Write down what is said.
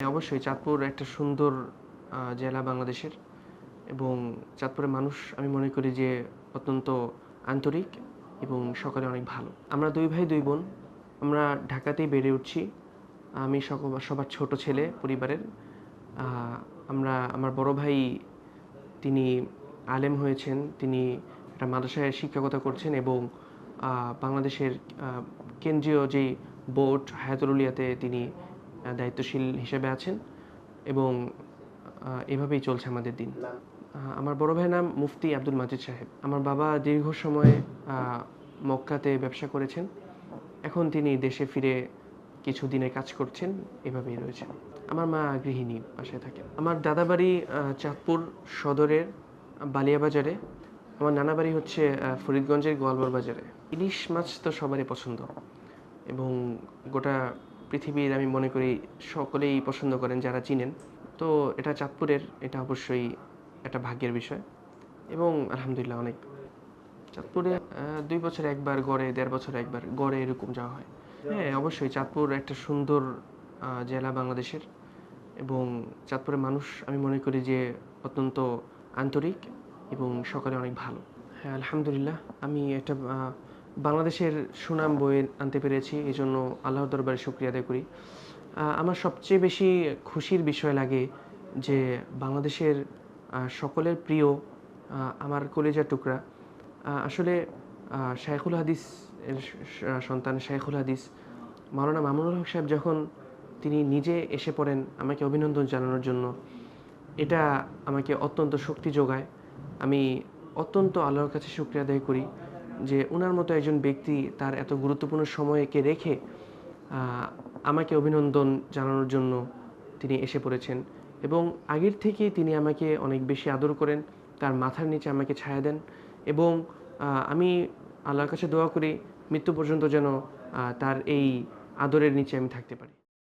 হ্যাঁ, অবশ্যই চাঁদপুর একটা সুন্দর জেলা বাংলাদেশের এবং চাঁদপুরের মানুষ আমি মনে করি যে অত্যন্ত আন্তরিক এবং সকলে অনেক ভালো। আমরা দুই ভাই দুই বোন আমরা ঢাকাতেই বেড়ে উঠছি। আমি সবার ছোট ছেলে পরিবারের। আমরা আমার বড় ভাই তিনি আলেম হয়েছেন তিনি একটা মাদ্রাসায় শিক্ষকতা করছেন এবং বাংলাদেশের কেন্দ্রীয় যে বোর্ড হায়াতুল উলিয়াতে তিনি দায়িত্বশীল হিসেবে আছেন এবং এভাবেই চলছে আমাদের দিন। আমার বড় ভাইয়ের নাম মুফতি আব্দুল মাজিদ সাহেব। আমার বাবা দীর্ঘ সময় মক্কাতে ব্যবসা করেছেন। এখন তিনি দেশে ফিরে কিছু দিনের কাজ করছেন এভাবেই রয়েছেন। আমার মা গৃহিণী বাসায় থাকেন। আমার দাদাবাড়ি চাঁদপুর সদরের বালিয়াবাজারে। আমার নানা বাড়ি হচ্ছে ফরিদগঞ্জের গোয়ালবর বাজারে। ইলিশ মাছ তো সবারই পছন্দ এবং গোটা পৃথিবীর আমি মনে করি সকলেই পছন্দ করেন যারা চিনেন। তো এটা চাঁদপুরের, এটা অবশ্যই একটা ভাগ্যের বিষয়। এবং আলহামদুলিল্লাহ অনেক। চাঁদপুরে দুই বছর একবার গড়ে, দেড় বছর একবার গড়ে এরকম যাওয়া হয়। হ্যাঁ অবশ্যই চাঁদপুর একটা সুন্দর জেলা বাংলাদেশের। এবং চাঁদপুরের মানুষ আমি মনে করি যে অত্যন্ত আন্তরিক এবং সকলে অনেক ভালো। হ্যাঁ আলহামদুলিল্লাহ, আমি একটা বাংলাদেশের সুনাম বয়ে আনতে পেরেছি এই জন্য আল্লাহর দরবারে শুক্রিয়া আদায় করি। আমার সবচেয়ে বেশি খুশির বিষয় লাগে যে বাংলাদেশের সকলের প্রিয় আমার কলেজার টুকরা। আসলে শাইখুল হাদিস এর সন্তান শাইখুল হাদিস, মাওলানা মামুনুল হক সাহেব যখন তিনি নিজে এসে পড়েন আমাকে অভিনন্দন জানানোর জন্য, এটা আমাকে অত্যন্ত শক্তি যোগায়। আমি অত্যন্ত আল্লাহর কাছে শুক্রিয়া আদায় করি। যে ওনার মতো একজন ব্যক্তি তার এত গুরুত্বপূর্ণ সময়কে রেখে আমাকে অভিনন্দন জানানোর জন্য তিনি এসে পড়েছেন এবং আগের থেকেই তিনি আমাকে অনেক বেশি আদর করেন, তার মাথার নিচে আমাকে ছায়া দেন এবং আমি আল্লাহর কাছে দোয়া করি মৃত্যু পর্যন্ত যেন তার এই আদরের নিচে আমি থাকতে পারি।